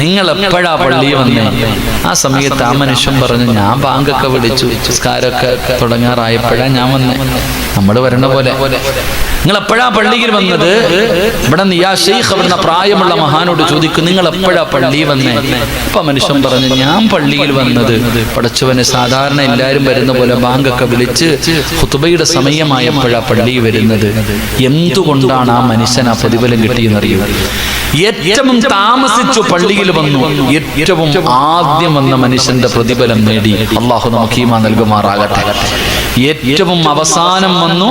നിങ്ങൾ എപ്പോഴാ പള്ളി വന്നേ? ആ സമയത്ത് ആ മനുഷ്യൻ പറഞ്ഞു ഞാൻ ബാങ്കൊക്കെ വിളിച്ചു. സ്കാരൊക്കെ തുടങ്ങാറായപ്പോഴാ ഞാൻ വന്നേ. നമ്മൾ വരണ പോലെ. നിങ്ങൾ എപ്പോഴാ പള്ളിയിൽ വന്നത്? ഇവിടെ നിയാ ഷെയ്ഖ് അവിടുന്ന് പ്രായമുള്ള മഹാനോട് ചോദിക്കും നിങ്ങൾ എപ്പോഴാ പള്ളി വന്നേ? അപ്പൊ മനുഷ്യൻ പറഞ്ഞു ഞാൻ പള്ളിയിൽ വന്നത് പടച്ചവനെ സാധാരണ എല്ലാരും വരുന്ന പോലെ ബാങ്കൊക്കെ വിളിച്ച് ഹുത്തുബയുടെ സമയമായപ്പോഴാ പള്ളി വരുന്നത്. എന്തുകൊണ്ടാണ് ആ മനുഷ്യൻ ആ പ്രതിഫലം കിട്ടിയെന്നറിയുന്നത് ഏറ്റവും താമസിച്ചു പള്ളിയിൽ വന്നു. ഏറ്റവും ആദ്യം വന്ന മനുഷ്യന്റെ പ്രതിഫലം നേടി. അള്ളാഹു നമുക്ക് ഈമാ നൽകുമാറാകട്ടെ. ഏറ്റവും അവസാനം വന്നു.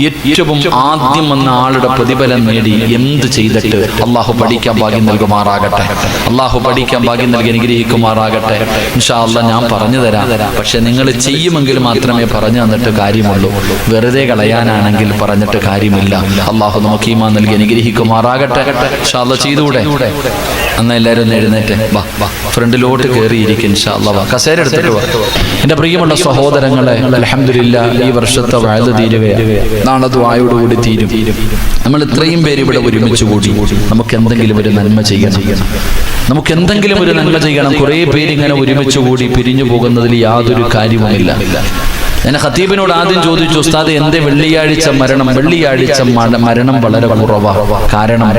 ഏറ്റവും ആദ്യം വന്ന ആളുടെ പ്രതിഫലം നേടി. എന്ത് ചെയ്തിട്ട് അള്ളാഹു പഠിക്കാൻ ഭാഗ്യം നൽകുമാറാകട്ടെ. അള്ളാഹു പഠിക്കാൻ ഭാഗ്യം നൽകി അനുഗ്രഹിക്കുമാറാകട്ടെ. ഇൻഷാല്ല ഞാൻ പറഞ്ഞു തരാം. പക്ഷെ നിങ്ങൾ ചെയ്യുമെങ്കിൽ മാത്രമേ പറഞ്ഞു തന്നിട്ട് കാര്യമുള്ളൂ. വെറുതെ കളയാനാണെങ്കിൽ പറഞ്ഞിട്ട് കാര്യമില്ല. അള്ളാഹു നമുക്ക് ഈമാ നൽകി അനുഗ്രഹിക്കുമാറാകട്ടെ. ചെയ്തുകൂടെ? എല്ലാവരും ഒന്ന് എഴുന്നേറ്റ്. വാ വാ. ഫ്രണ്ടിലോട്ട് കയറിയിരിക്കും വാ കസേര എടുത്തിട്ട് വാ. എന്റെ പ്രിയമുള്ള സഹോദരങ്ങളെ അലഹമില്ല ഈ വർഷത്തെ വയത് തീരുകയാണ് നാളെ ദ്വായോടുകൂടി തീരും. നമ്മൾ ഇത്രയും പേര് ഇവിടെ ഒരുമിച്ച് കൂടി. നമുക്ക് എന്തെങ്കിലും ഒരു നന്മ ചെയ്യണം. നമുക്ക് എന്തെങ്കിലും ഒരു നന്മ ചെയ്യണം. കുറേ പേര് ഇങ്ങനെ ഒരുമിച്ച് കൂടി പിരിഞ്ഞു പോകുന്നതിൽ യാതൊരു കാര്യവുമില്ല. ഞാൻ ഖത്തീബിനോട് ആദ്യം ചോദിച്ചു ഉസ്താദ് എന്റെ വെള്ളിയാഴ്ച മരണം? വെള്ളിയാഴ്ച മരണം വളരെ കാരണം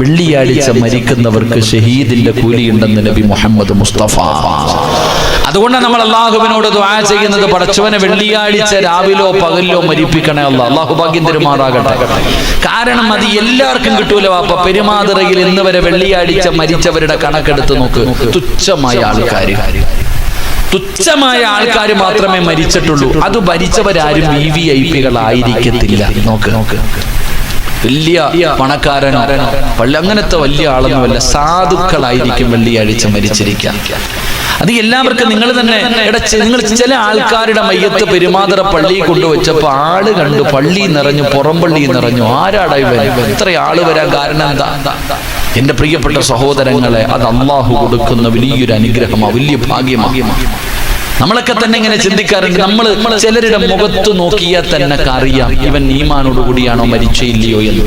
വെള്ളിയാഴ്ച മരിക്കുന്നവർക്ക് ഷഹീദിന്റെ കൂലിയുണ്ടെന്ന് നബി മുഹമ്മദ് മുസ്തഫ. അതുകൊണ്ടാണ് നമ്മൾ അള്ളാഹുവിനോട് ദ്വാ ചെയ്യുന്നത്. പടച്ചവനെ വെള്ളിയാഴ്ച രാവിലോ പകലിലോ മരിപ്പിക്കണേ അല്ല അള്ളാഹു ഭാഗ്യം തെരുമാറാകട്ടെ. കാരണം അത് എല്ലാവർക്കും കിട്ടൂല വാപ്പ. പെരുമാതിറയിൽ ഇന്ന് വരെ വെള്ളിയാഴ്ച മരിച്ചവരുടെ കണക്കെടുത്ത് നോക്ക്. തുച്ഛമായ ആൾക്കാർ തുച്ഛമായ ആൾക്കാർ മാത്രമേ മരിച്ചിട്ടുള്ളൂ. അത് ഭരിച്ചവരാരും വി വി ഐ പികളായിരിക്കത്തില്ല നോക്ക് നോക്ക് വലിയ പണക്കാരനോ പള്ളി അങ്ങനത്തെ വലിയ ആളൊന്നുമല്ല സാധുക്കളായിരിക്കും വെള്ളിയാഴ്ച മരിച്ചിരിക്കുക. അത് എല്ലാവർക്കും നിങ്ങൾ തന്നെ. എടാ നിങ്ങൾ ചില ആൾക്കാരുടെ മയ്യത്ത് പെരുമാതറ പള്ളി കൊണ്ടുവച്ചപ്പോ ആൾ കണ്ടു പള്ളി നിറഞ്ഞു പുറം പള്ളി നിറഞ്ഞു. ആരാടാ ഇവൻ? ഇത്ര ആൾ വരാൻ കാരണം എന്താ? എന്റെ പ്രിയപ്പെട്ട സഹോദരങ്ങളെ അത് അള്ളാഹു കൊടുക്കുന്ന വലിയൊരു അനുഗ്രഹമാണ് വലിയ ഭാഗ്യമാണ് നമ്മളൊക്കെ തന്നെ ഇങ്ങനെ ചിന്തിക്കാറുണ്ട് നമ്മൾ ചിലരുടെ മുഖത്ത് നോക്കിയാൽ തന്നെ അറിയാം ഇവൻ നീമാനോടുകൂടിയാണോ കൂടിയാണോ മരിച്ചില്ലയോ എന്ന്.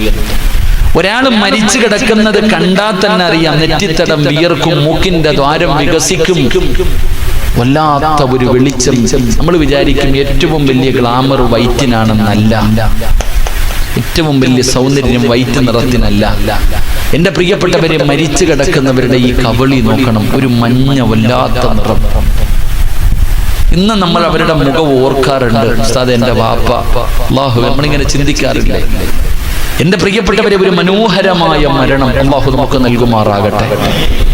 ഒരാൾ മരിച്ചു കിടക്കുന്നത് കണ്ടാൽ തന്നെ അറിയാം. നെറ്റിത്തടം വിയർക്കും മൂക്കിന്റെ ദ്വാരം വികസിക്കും. വല്ലാത്ത ഒരു വെളിച്ചം. നമ്മൾ വിചാരിക്കും ഏറ്റവും വലിയ ഗ്ലാമർ വൈറ്റിനാണെന്നല്ല. ഏറ്റവും വലിയ സൗന്ദര്യം വൈറ്റ് നിറത്തിനല്ല. എന്റെ പ്രിയപ്പെട്ടവരെ മരിച്ചു കിടക്കുന്നവരുടെ ഈ കവളി നോക്കണം. ഒരു മഞ്ഞ വല്ലാത്ത നിറം. ഇന്ന് നമ്മൾ അവരുടെ മുഖം ഓർക്കാറുണ്ട്. ഉസ്താദ് എന്റെ വാപ്പ. അള്ളാഹു നമ്മളിങ്ങനെ ചിന്തിക്കാറില്ലേ? എന്റെ പ്രിയപ്പെട്ടവരെ ഒരു മനോഹരമായ മരണം അള്ളാഹു നമുക്ക് നൽകുമാറാകട്ടെ.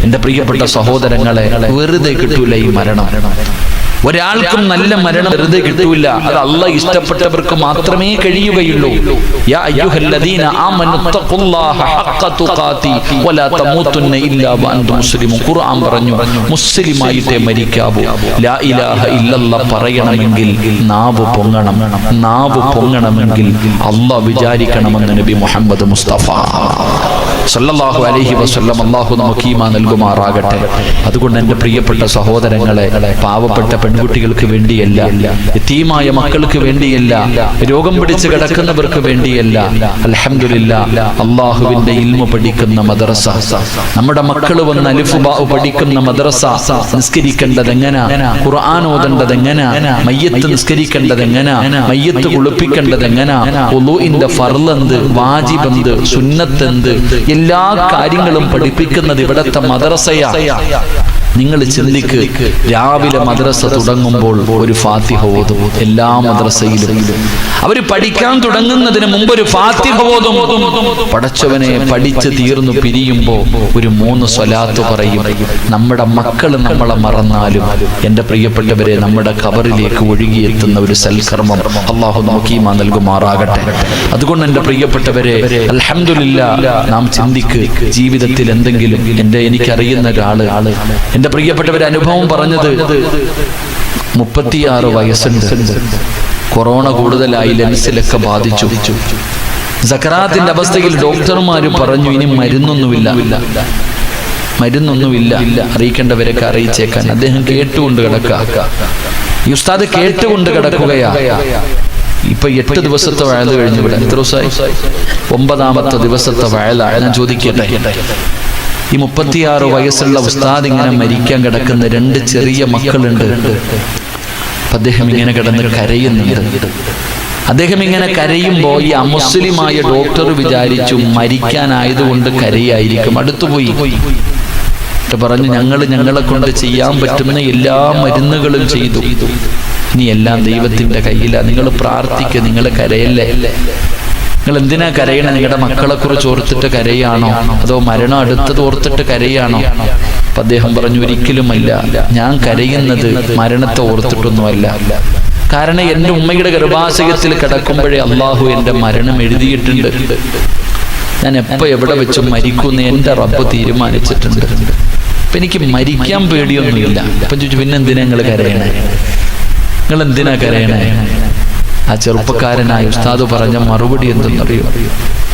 എന്റെ പ്രിയപ്പെട്ട സഹോദരങ്ങളെ വെറുതെ കിട്ടൂല ഈ മരണം. ഒരാൾക്കും നല്ല മരണം വെറുതെ കിട്ടൂല. അത് അല്ല ഇഷ്ടപ്പെട്ടവർക്ക് മാത്രമേ കഴിയുകയുള്ളൂ. ഖുർആൻ പറഞ്ഞു മുസ്ലിമായിട്ടേ മരിക്കാവൂ. ലാ ഇലാഹ പറയണമെങ്കിൽ നാവ് പൊങ്ങണം. നാവ് പൊങ്ങണമെങ്കിൽ അല്ല വിചാരിക്കണമെന്ന് നബി മുഹമ്മദ് മുസ്തഫ. സല്ലല്ലാഹു അലൈഹി വസല്ലം അള്ളാഹു നമുക്ക് ഈമാ നൽകുമാറാകട്ടെ. അതുകൊണ്ട് എന്റെ പ്രിയപ്പെട്ട സഹോദരങ്ങളെ പാവപ്പെട്ട പെൺകുട്ടികൾക്ക് വേണ്ടിയല്ല എത്തീമായ മക്കൾക്ക് വേണ്ടിയല്ല രോഗം പിടിച്ച് കിടക്കുന്നവർക്ക് വേണ്ടിയല്ല അലഹമില്ല അള്ളാഹുവിന്റെ ഇൽമ പഠിക്കുന്ന മദ്രസ. നമ്മുടെ മക്കൾ വന്ന് അലിഫുബാവ് പഠിക്കുന്ന മദ്രസ നിസ്കരിക്കേണ്ടത് എങ്ങനെ ഖുർആൻ ഓതേണ്ടത് എങ്ങനെ മയ്യത്ത് നിസ്കരിക്കേണ്ടത് എങ്ങനെ മയ്യത്ത് കുളിപ്പിക്കേണ്ടത് എങ്ങനെ ഒലുഇന്റെ ഫർലെന്ത് വാജിബെന്ത് എല്ലാ കാര്യങ്ങളും പഠിപ്പിക്കുന്നത് ഇവിടത്തെ മദ്രസയാ. നിങ്ങൾ ചിന്തിക്ക് രാവിലെ മദ്രസ തുടങ്ങുമ്പോൾ ഒരു ഫാത്തിഹ ഓതും എല്ലാ മദ്രസയിലും. അവർ പഠിക്കാൻ തുടങ്ങുന്നതിന് മുമ്പ് ഒരു ഫാത്തിഹ ഓതും. പഠിച്ച് തീർന്നു പിരിയുമ്പോൾ ഒരു മൂന്ന് സ്വലാത്ത് പറയും. നമ്മുടെ മക്കൾ നമ്മളെ മറന്നാലും എന്റെ പ്രിയപ്പെട്ടവരെ നമ്മുടെ കവറിലേക്ക് ഒഴുകിയെത്തുന്ന ഒരു സൽക്കർമ്മം അള്ളാഹു നോക്കിയുമാ നൽകുമാറാകട്ടെ. അതുകൊണ്ട് എന്റെ പ്രിയപ്പെട്ടവരെ അലഹമില്ല നാം ചിന്തിക്ക് ജീവിതത്തിൽ എന്തെങ്കിലും എന്റെ എനിക്കറിയുന്ന ഒരാൾ എന്റെ പ്രിയപ്പെട്ടവരെ അനുഭവം പറഞ്ഞത് മുപ്പത്തിയാറ് വയസ്സുണ്ട്. കൊറോണ കൂടുതലായി ലെൻസിലൊക്കെ ബാധിച്ചു. സക്കറാത്തിന്റെ അവസ്ഥയിൽ ഡോക്ടർമാർ പറഞ്ഞു ഇനി മരുന്നൊന്നുമില്ല. മരുന്നൊന്നുമില്ല. അറിയിക്കേണ്ടവരൊക്കെ അറിയിച്ചേക്കാൻ. അദ്ദേഹം കേട്ടുകൊണ്ട് കിടക്കുക. ഈ ഉസ്താദ് കേട്ടുകൊണ്ട് കിടക്കുകയാ. ഇപ്പൊ എട്ട് ദിവസത്തെ വയൽ കഴിഞ്ഞു ഇവിടെ. എത്ര ദിവസമായി? ഒമ്പതാമത്തെ ദിവസത്തെ വയലാണ് ഞാൻ ചോദിക്കട്ടെ? ഈ മുപ്പത്തിയാറ് വയസ്സുള്ള ഉസ്താദ് ഇങ്ങനെ മരിക്കാൻ കിടക്കുന്ന രണ്ട് ചെറിയ മക്കളുണ്ട്. അദ്ദേഹം ഇങ്ങനെ കിടന്ന് കരയുന്നുണ്ട്. അദ്ദേഹം ഇങ്ങനെ കരയുമ്പോൾ ഈ അമുസ്ലിമായ ഡോക്ടർ വിചാരിച്ചു മരിക്കാനായതുകൊണ്ട് കരയായിരിക്കും. അടുത്തുപോയി. പോയി പറഞ്ഞു ഞങ്ങൾ ഞങ്ങളെ കൊണ്ട് ചെയ്യാൻ പറ്റുന്ന എല്ലാ മരുന്നുകളും ചെയ്തു. ഇനി എല്ലാം ദൈവത്തിന്റെ കയ്യിലാണ് നിങ്ങൾ പ്രാർത്ഥിക്കുക നിങ്ങൾ കരയല്ലേ? നിങ്ങൾ എന്തിനാ കരയണേ? നിങ്ങളുടെ മക്കളെ കുറിച്ച് ഓർത്തിട്ട് കരയാണോ? അതോ മരണം അടുത്തത് ഓർത്തിട്ട് കരയാണോ? അപ്പൊ അദ്ദേഹം പറഞ്ഞു ഒരിക്കലുമല്ല. ഞാൻ കരയുന്നത് മരണത്തെ ഓർത്തിട്ടൊന്നുമല്ല. കാരണം എന്റെ ഉമ്മയുടെ ഗർഭാശയത്തിൽ കിടക്കുമ്പോഴേ അള്ളാഹു എന്റെ മരണം എഴുതിയിട്ടുണ്ട്. ഞാൻ എപ്പോൾ എവിടെ വെച്ച് മരിക്കുമെന്ന് എന്റെ റബ്ബ് തീരുമാനിച്ചിട്ടുണ്ട്. അപ്പൊ എനിക്ക് മരിക്കാൻ പേടിയൊന്നുമില്ല. അപ്പൊ ചോദിച്ചു പിന്നെ എന്തിനാ നിങ്ങൾ കരയണേ? നിങ്ങൾ എന്തിനാ കരയണേ? ആ ചെറുപ്പക്കാരനായ ഉസ്താദ് പറഞ്ഞ മറുപടി എന്തെന്നറിയോ?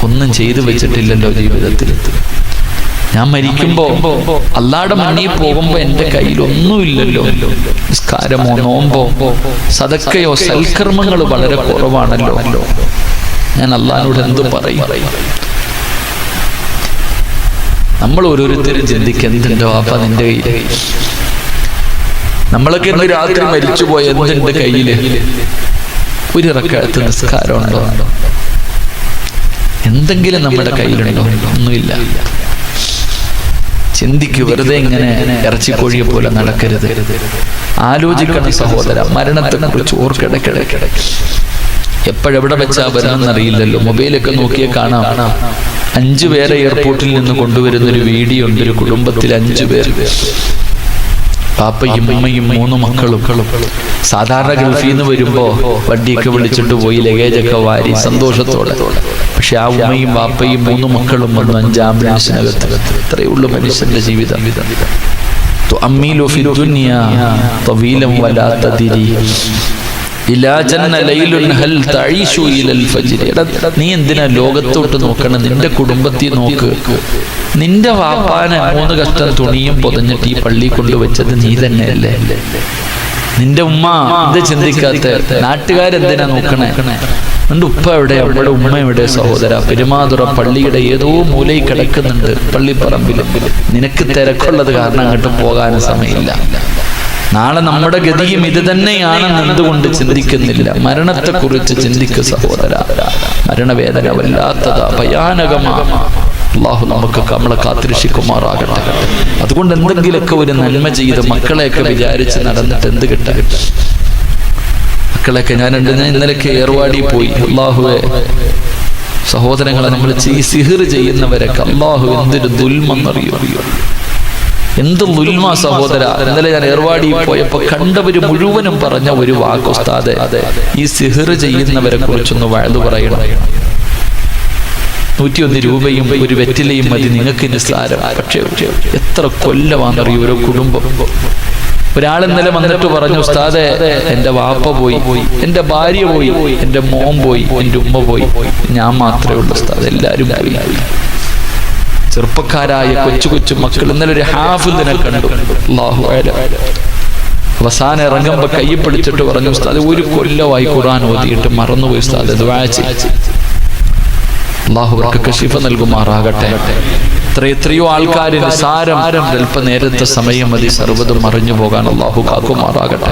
ഒന്നും ചെയ്തു വെച്ചിട്ടില്ലല്ലോ ജീവിതത്തിൽ. ഞാൻ മരിക്കുമ്പോ അല്ലാടെ മണ്ണിൽ പോകുമ്പോ എന്റെ കയ്യിൽ ഒന്നുമില്ലല്ലോ നിസ്കാരമോ നോമ്പോ? സതക്കയോ സൽക്കർമ്മങ്ങൾ വളരെ കുറവാണല്ലോ. ഞാൻ അള്ളഹാനോട് എന്ത് പറയും? നമ്മൾ ഓരോരുത്തരും ചിന്തിക്കുക എന്തുണ്ടോ അപ്പ നിന്റെ കയ്യിൽ? നമ്മളൊക്കെ രാത്രി മരിച്ചുപോയ എന്തുണ്ട് കയ്യിൽ? ഒരു ഇറക്കടുത്ത് നിസ്കാരമുണ്ടോ? എന്തെങ്കിലും നമ്മുടെ കയ്യിലുണ്ടോ? ഒന്നുമില്ല. ചിന്തിക്കു വെറുതെ ഇങ്ങനെ ഇറച്ചിക്കോഴിയെ പോലെ നടക്കരുത്. ആലോചിക്കണം സഹോദര മരണത്തെ കുറിച്ച് ഓർക്കിടക്കിടക്കിട എപ്പോഴെവിടെ വെച്ചാ വരണമെന്നറിയില്ലല്ലോ മൊബൈലൊക്കെ നോക്കിയാൽ കാണാം. അഞ്ചു പേരെ എയർപോർട്ടിൽ നിന്ന് കൊണ്ടുവരുന്ന ഒരു വീഡിയോ ഉണ്ട്. ഒരു കുടുംബത്തിൽ അഞ്ചു പേര് പാപ്പയും അമ്മയും മൂന്ന് മക്കളും. സാധാരണ ഗൾഫിൽ നിന്ന് വരുമ്പോൾ വണ്ടിയൊക്കെ വിളിച്ചിട്ട് പോയി ലഗേജൊക്കെ വാരി സന്തോഷത്തോടെ. പക്ഷെ ആ ഉമ്മയും പാപ്പയും മൂന്ന് മക്കളും വന്നു അഞ്ചാം മനുഷ്യനകത്ത് ഇത്രയുള്ള മനുഷ്യന്റെ ജീവിതം. അമ്മീലോ ഫിദുനിയ തവീലം തിരി നീ എന്തിനാ ലോകത്തോട്ട് നോക്കണം? നിന്റെ കുടുംബത്തെ നോക്ക്. നിന്റെ വാപ്പാനെ മൂന്ന് കഷ്ടം തുണിയും പൊതഞ്ഞിട്ട് ഈ പള്ളി കൊണ്ടുവച്ചത് നീ തന്നെയല്ലേ? നിന്റെ ഉമ്മ എന്ത് ചിന്തിക്കാത്ത നാട്ടുകാരെന്തിനാ നോക്കണേ? നിന്റെ ഉപ്പ എവിടെ? അവിടെ ഉമ്മ എവിടെ? സഹോദര പെരുമാതുറ പള്ളിയുടെ ഏതോ മൂലയിൽ കിടക്കുന്നുണ്ട് പള്ളിപ്പറമ്പിൽ നിനക്ക് തിരക്കുള്ളത് കാരണം അങ്ങോട്ട് പോകാനും സമയമില്ല. നാളെ നമ്മുടെ ഗതിയും ഇത് തന്നെയാണെന്ന് എന്തുകൊണ്ട് ചിന്തിക്കുന്നില്ല? മരണത്തെക്കുറിച്ച് ചിന്തിക്കുക സഹോദര. മരണവേദന വല്ലാത്തതാ. ഭയാനകമാ. അള്ളാഹു നമുക്ക് നമ്മളെ കാത്തിരക്ഷിക്കുമാറാകട്ടെ. അതുകൊണ്ട് എന്തെങ്കിലുമൊക്കെ ഒരു നന്മ ചെയ്ത് മക്കളെയൊക്കെ വിചാരിച്ച് നടന്നിട്ട് എന്ത് കിട്ടാകട്ടെ മക്കളെയൊക്കെ ഞാൻ ഉണ്ട് ഞാൻ ഇന്നലെയൊക്കെ ഏർവാടി പോയി. അള്ളാഹുവെ സഹോദരങ്ങളെ നമ്മൾ ഈ സിഹിർ ചെയ്യുന്നവരൊക്കെ അള്ളാഹു എന്തൊരു ദുൽമെന്നറിയോ? എന്ത് ദുൽമ സഹോദര? ഇന്നലെ ഞാൻ ഏർവാടി പോയപ്പോ കണ്ടവര് മുഴുവനും പറഞ്ഞ ഒരു വാക്ക് ഉസ്താദെ ഈ സിഹിർ ചെയ്യുന്നവരെ കുറിച്ചൊന്ന് വഴുതു പറയണം. നൂറ്റിയൊന്ന് രൂപയും ഒരു വെറ്റിലയും മതി നിങ്ങൾക്ക് നിസ്സാരം പക്ഷേ എത്ര കൊല്ലമാണെന്നറിയോ ഓരോ കുടുംബം. ഒരാൾ ഇന്നലെ വന്നിട്ട് പറഞ്ഞു ഉസ്താദെ എന്റെ വാപ്പ പോയി. എന്റെ ഭാര്യ പോയി. എന്റെ മോൻ പോയി. എന്റെ ഉമ്മ പോയി. ഞാൻ മാത്രമേ ഉള്ളൂ ഉസ്താദ്. എല്ലാരും പോയി. ചെറുപ്പക്കാരായ കൊച്ചു കൊച്ചു മക്കൾ ഇന്നലെ ഒരു ഹാഫിദിനെ കണ്ടു അഅലം. അവസാനം ഇറങ്ങുമ്പോ കൈ പിടിച്ചിട്ട് പറഞ്ഞു ഉസ്താദ് ഒരു കൊല്ലമായി ഖുർആൻ ഓതിയിട്ട് മറന്നുപോയി ഉസ്താദ്. അള്ളാഹു അവർക്കൊക്കെ ശിഫ നൽകുമാറാകട്ടെ എത്ര എത്രയോ ആൾക്കാരിന് നിസാരം അല്പ നേരത്തെ സമയം മതി സർവതും മറിഞ്ഞു പോകാൻ അള്ളാഹു കാക്കുമാറാകട്ടെ